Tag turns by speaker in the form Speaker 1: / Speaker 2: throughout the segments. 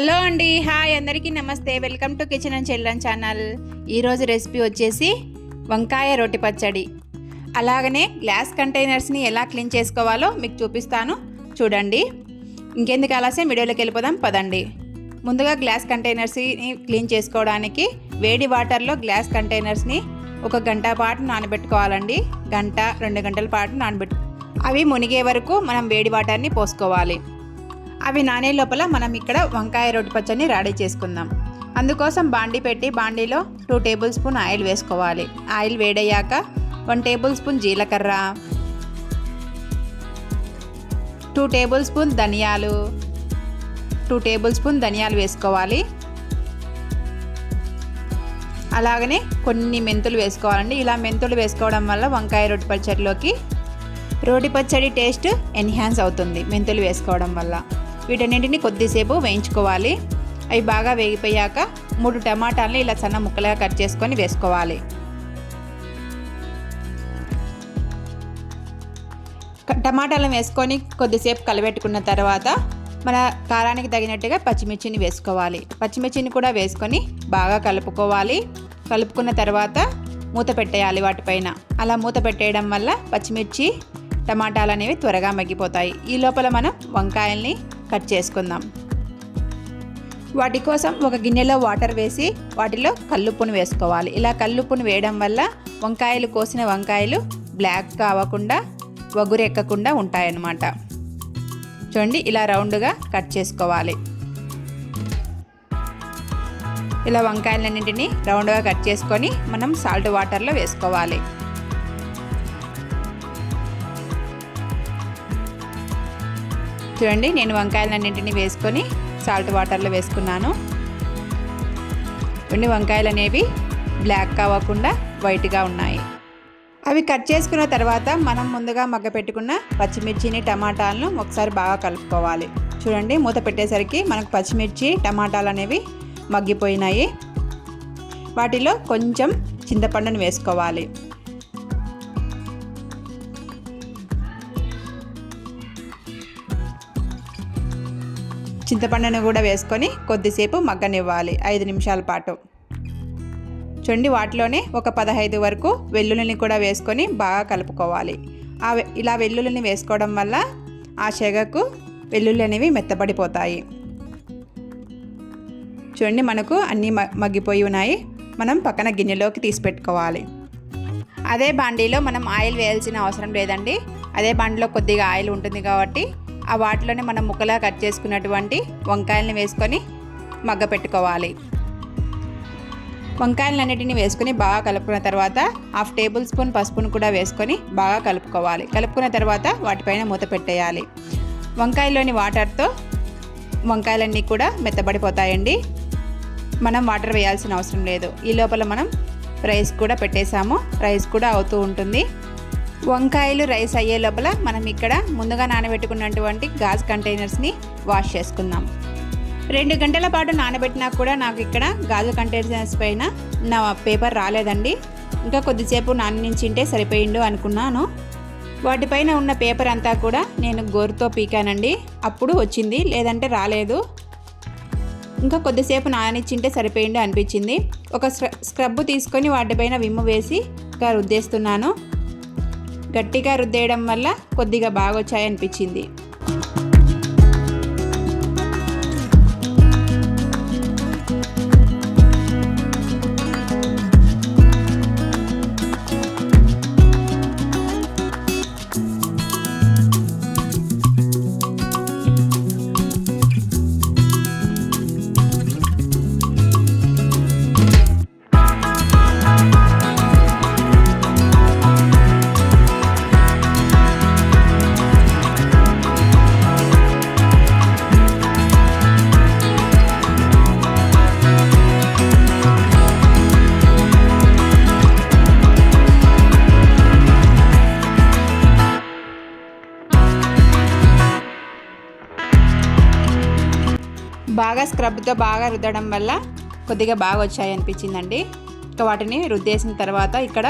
Speaker 1: Hello అండి hi అందరికీ నమస్తే. Welcome to kitchen and children channel. ఈరోజు రెసిపీ వచ్చేసి వంకాయ రొట్టి పచ్చడి. అలాగనే గ్లాస్ కంటైనర్స్ని ఎలా క్లీన్ చేసుకోవాలో మీకు చూపిస్తాను. చూడండి. ఇంకెందుకు ఆలస్యం? వీడియోలోకి వెళ్ళిపోదాం పదండి. ముందుగా గ్లాస్ కంటైనర్స్ని క్లీన్ చేసుకోవడానికి వేడి వాటర్లో గ్లాస్ కంటైనర్స్ని ఒక గంట పాటు నానబెట్టుకోవాలండి. గంట రెండు గంటల పాటు నానబెట్టు అవి మునిగే వరకు మనం వేడి వాటర్ని పోసుకోవాలి. అవి నానే లోపల మనం ఇక్కడ వంకాయ రొట్టి పచ్చడిని రెడీ చేసుకుందాం. అందుకోసం బాండీ పెట్టి బాండీలో టూ టేబుల్ స్పూన్ ఆయిల్ వేసుకోవాలి. ఆయిల్ వేడయ్యాక వన్ టేబుల్ స్పూన్ జీలకర్ర టూ టేబుల్ స్పూన్ ధనియాలు టూ టేబుల్ స్పూన్ ధనియాలు వేసుకోవాలి. అలాగనే కొన్ని మెంతులు వేసుకోవాలండి. ఇలా మెంతులు వేసుకోవడం వల్ల వంకాయ రొట్టి పచ్చడిలోకి రోటి పచ్చడి టేస్ట్ ఎన్హాన్స్ అవుతుంది మెంతులు వేసుకోవడం వల్ల. వీటన్నింటిని కొద్దిసేపు వేయించుకోవాలి. అవి బాగా వేగిపోయాక మూడు టమాటాలని ఇలా సన్న ముక్కలుగా కట్ చేసుకొని వేసుకోవాలి. టమాటాలను వేసుకొని కొద్దిసేపు కలబెట్టుకున్న తర్వాత మన కారానికి తగినట్టుగా పచ్చిమిర్చిని వేసుకోవాలి. పచ్చిమిర్చిని కూడా వేసుకొని బాగా కలుపుకోవాలి. కలుపుకున్న తర్వాత మూత పెట్టేయాలి వాటిపైన. అలా మూత పెట్టేయడం వల్ల పచ్చిమిర్చి టమాటాలు అనేవి త్వరగా మగ్గిపోతాయి. ఈ లోపల మనం వంకాయల్ని కట్ చేసుకుందాం. వాటి కోసం ఒక గిన్నెలో వాటర్ వేసి వాటిలో కల్లుప్పును వేసుకోవాలి. ఇలా కల్లుప్పును వేయడం వల్ల వంకాయలు కోసిన వంకాయలు బ్లాక్ కావకుండా వగురెక్కకుండా ఉంటాయన్నమాట. చూడండి ఇలా రౌండ్గా కట్ చేసుకోవాలి. ఇలా వంకాయలన్నింటినీ రౌండ్గా కట్ చేసుకొని మనం సాల్ట్ వాటర్లో వేసుకోవాలి. చూడండి నేను వంకాయలన్నింటినీ వేసుకొని సాల్ట్ వాటర్లో వేసుకున్నాను. కొన్ని వంకాయలు అనేవి బ్లాక్ కావకుండా వైట్గా ఉన్నాయి. అవి కట్ చేసుకున్న తర్వాత మనం ముందుగా మగ్గ పెట్టుకున్న పచ్చిమిర్చిని టమాటాలను ఒకసారి బాగా కలుపుకోవాలి. చూడండి మూత పెట్టేసరికి మనకు పచ్చిమిర్చి టమాటాలు అనేవి మగ్గిపోయినాయి. వాటిలో కొంచెం చింతపండును వేసుకోవాలి. చింతపండును కూడా వేసుకొని కొద్దిసేపు మగ్గనివ్వాలి. ఐదు నిమిషాల పాటు. చూడండి వాటిలోనే ఒక పదహైదు వరకు వెల్లుల్లిని కూడా వేసుకొని బాగా కలుపుకోవాలి. ఆ ఇలా వెల్లుల్లిని వేసుకోవడం వల్ల ఆ చెగకు వెల్లుల్లి అనేవి మెత్తబడిపోతాయి. చూడండి మనకు అన్నీ మగ్గిపోయి ఉన్నాయి. మనం పక్కన గిన్నెలోకి తీసి పెట్టుకోవాలి. అదే బాండీలో మనం ఆయిల్ వేయాల్సిన అవసరం లేదండి. అదే బాండీలో కొద్దిగా ఆయిల్ ఉంటుంది కాబట్టి ఆ వాటిలోనే మనం ముక్కలా కట్ చేసుకున్నటువంటి వంకాయలను వేసుకొని మగ్గ పెట్టుకోవాలి. వంకాయలన్నిటిని వేసుకొని బాగా కలుపుకున్న తర్వాత హాఫ్ టేబుల్ స్పూన్ పసుపును కూడా వేసుకొని బాగా కలుపుకోవాలి. కలుపుకున్న తర్వాత వాటిపైన మూత పెట్టేయాలి. వంకాయలోని వాటర్తో వంకాయలన్నీ కూడా మెత్తబడిపోతాయండి. మనం వాటర్ వేయాల్సిన అవసరం లేదు. ఈ లోపల మనం రైస్ కూడా పెట్టేసాము రైస్ కూడా అవుతూ ఉంటుంది. వంకాయలు రైస్ అయ్యే లోపల మనం ఇక్కడ ముందుగా నానబెట్టుకున్నటువంటి గాజు కంటైనర్స్ని వాష్ చేసుకుందాం. రెండు గంటల పాటు నానబెట్టినా కూడా నాకు ఇక్కడ గాజు కంటైనర్స్ పైన నా పేపర్ రాలేదండి. ఇంకా కొద్దిసేపు నానించింటే సరిపోయిండు అనుకున్నాను. వాటిపైన ఉన్న పేపర్ అంతా కూడా నేను గోరుతో పీకానండి. అప్పుడు వచ్చింది లేదంటే రాలేదు. ఇంకా కొద్దిసేపు నానిచ్చింటే సరిపోయిండు అనిపించింది. ఒక స్క్రబ్ తీసుకొని వాటిపైన విమ్ము వేసి ఇంకా రుద్దేస్తున్నాను గట్టిగా రుద్దేయడం వల్ల కొద్దిగా బాగా వచ్చాయనిపించింది బాగా స్క్రబ్తో బాగా రుద్దడం వల్ల కొద్దిగా బాగా వచ్చాయి అనిపించిందండి. ఇంకా వాటిని రుద్దేసిన తర్వాత ఇక్కడ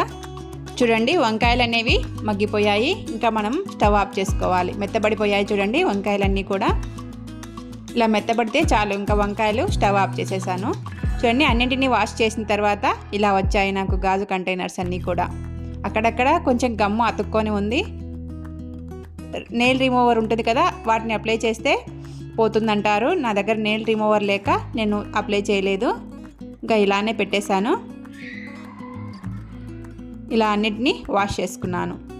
Speaker 1: చూడండి వంకాయలు అనేవి మగ్గిపోయాయి. ఇంకా మనం స్టవ్ ఆఫ్ చేసుకోవాలి. మెత్తబడిపోయాయి చూడండి వంకాయలన్నీ కూడా. ఇలా మెత్తబడితే చాలు ఇంకా వంకాయలు స్టవ్ ఆఫ్ చేసేసాను. చూడండి అన్నింటినీ వాష్ చేసిన తర్వాత ఇలా వచ్చాయి నాకు గాజు కంటైనర్స్ అన్నీ కూడా. అక్కడక్కడ కొంచెం గమ్ము అతుక్కొని ఉంది. నెయిల్ రిమూవర్ ఉంటుంది కదా వాటిని అప్లై చేస్తే పోతుందంటారు. నా దగ్గర నెయిల్ రిమూవర్ లేక నేను అప్లై చేయలేదు. ఇంకా ఇలానే పెట్టేశాను. ఇలా అన్నిటినీ వాష్ చేసుకున్నాను.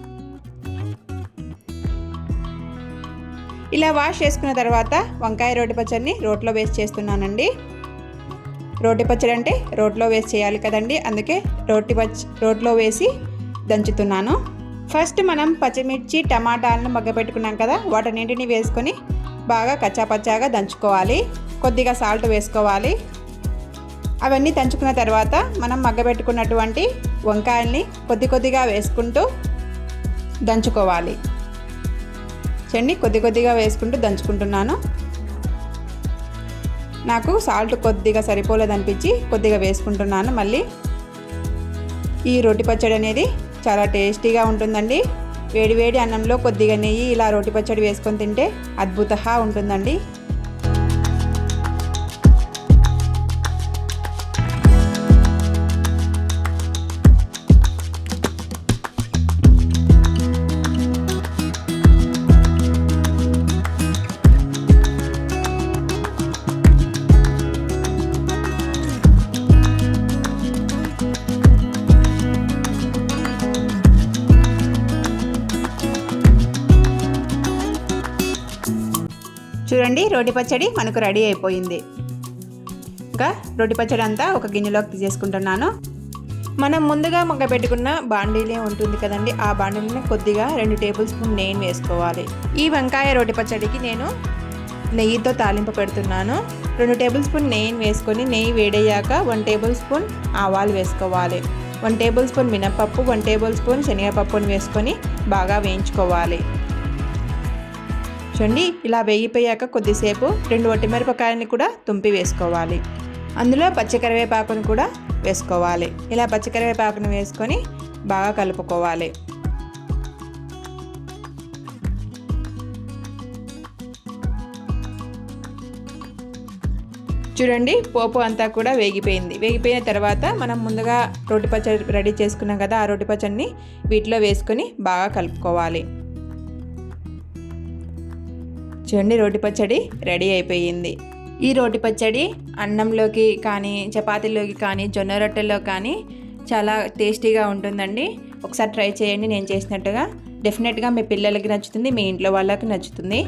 Speaker 1: ఇలా వాష్ చేసుకున్న తర్వాత వంకాయ రోటి పచ్చడిని రోట్లో వేస్ట్ చేస్తున్నానండి. రోటి పచ్చడి అంటే రోట్లో వేసి చేయాలి కదండి. అందుకే రోటి పచ్చ రోట్లో వేసి దంచుతున్నాను. ఫస్ట్ మనం పచ్చిమిర్చి టమాటాలను మగ్గపెట్టుకున్నాం కదా వాటన్నింటిని వేసుకొని బాగా కచ్చాపచ్చాగా దంచుకోవాలి. కొద్దిగా సాల్ట్ వేసుకోవాలి. అవన్నీ దంచుకున్న తర్వాత మనం మగ్గబెట్టుకున్నటువంటి వంకాయల్ని కొద్ది కొద్దిగా వేసుకుంటూ దంచుకోవాలి. చండి కొద్ది కొద్దిగా వేసుకుంటూ దంచుకుంటున్నాను. నాకు సాల్ట్ కొద్దిగా సరిపోలేదు అనిపించి కొద్దిగా వేసుకుంటున్నాను. మళ్ళీ ఈ రొట్టి పచ్చడి అనేది చాలా టేస్టీగా ఉంటుందండి. వేడి వేడి అన్నంలో కొద్దిగా నెయ్యి ఇలా రోటి పచ్చడి వేసుకొని తింటే అద్భుతంగా ఉంటుందండి. చూడండి రోటి పచ్చడి మనకు రెడీ అయిపోయింది. ఇంకా రోటి పచ్చడి అంతా ఒక గిన్నెలోకి తీసేసుకుంటున్నాను. మనం ముందుగా మొగ్గ పెట్టుకున్న బాండీలే ఉంటుంది కదండి ఆ బాండీలని కొద్దిగా రెండు టేబుల్ స్పూన్ నెయ్యి వేసుకోవాలి. ఈ వంకాయ రోటి పచ్చడికి నేను నెయ్యితో తాలింపు పెడుతున్నాను. రెండు టేబుల్ స్పూన్ నెయ్యిని వేసుకొని నెయ్యి వేడయ్యాక వన్ టేబుల్ స్పూన్ ఆవాలు వేసుకోవాలి. వన్ టేబుల్ స్పూన్ మినపప్పు వన్ టేబుల్ స్పూన్ శనగపప్పుని వేసుకొని బాగా వేయించుకోవాలి. చూడండి ఇలా వేగిపోయాక కొద్దిసేపు రెండు ఒట్టిమిరపకాయలని కూడా తుంపి వేసుకోవాలి. అందులో పచ్చికరివేపాకును కూడా వేసుకోవాలి. ఇలా పచ్చికరివేపాకును వేసుకొని బాగా కలుపుకోవాలి. చూడండి పోపు అంతా కూడా వేగిపోయింది. వేగిపోయిన తర్వాత మనం ముందుగా రోటి పచ్చడి రెడీ చేసుకున్నాం కదా ఆ రోటి పచ్చడిని వీటిలో వేసుకొని బాగా కలుపుకోవాలి. చూడండి రోటి పచ్చడి రెడీ అయిపోయింది. ఈ రోటి పచ్చడి అన్నంలోకి కానీ చపాతీలోకి కానీ జొన్న రొట్టెల్లో కానీ చాలా టేస్టీగా ఉంటుందండి. ఒకసారి ట్రై చేయండి నేను చేసినట్టుగా. డెఫినెట్గా మీ పిల్లలకి నచ్చుతుంది మీ ఇంట్లో వాళ్ళకి నచ్చుతుంది.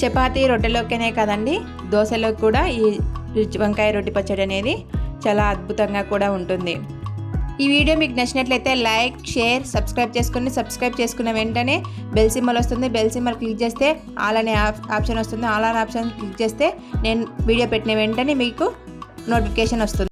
Speaker 1: చపాతీ రొట్టెలోకినే కదండి దోశలోకి కూడా ఈ వంకాయ రొట్టి పచ్చడి అనేది చాలా అద్భుతంగా కూడా ఉంటుంది. ఈ వీడియో మీకు నచ్చినట్లయితే లైక్ షేర్ సబ్స్క్రైబ్ చేసుకుని సబ్స్క్రైబ్ చేసుకున్న వెంటనే బెల్ సింబల్ వస్తుంది. బెల్ సింబల్ క్లిక్ చేస్తే ఆల్ అనే ఆప్షన్ వస్తుంది. ఆల్ అనే ఆప్షన్ క్లిక్ చేస్తే నేను వీడియో పెట్టిన వెంటనే మీకు నోటిఫికేషన్ వస్తుంది.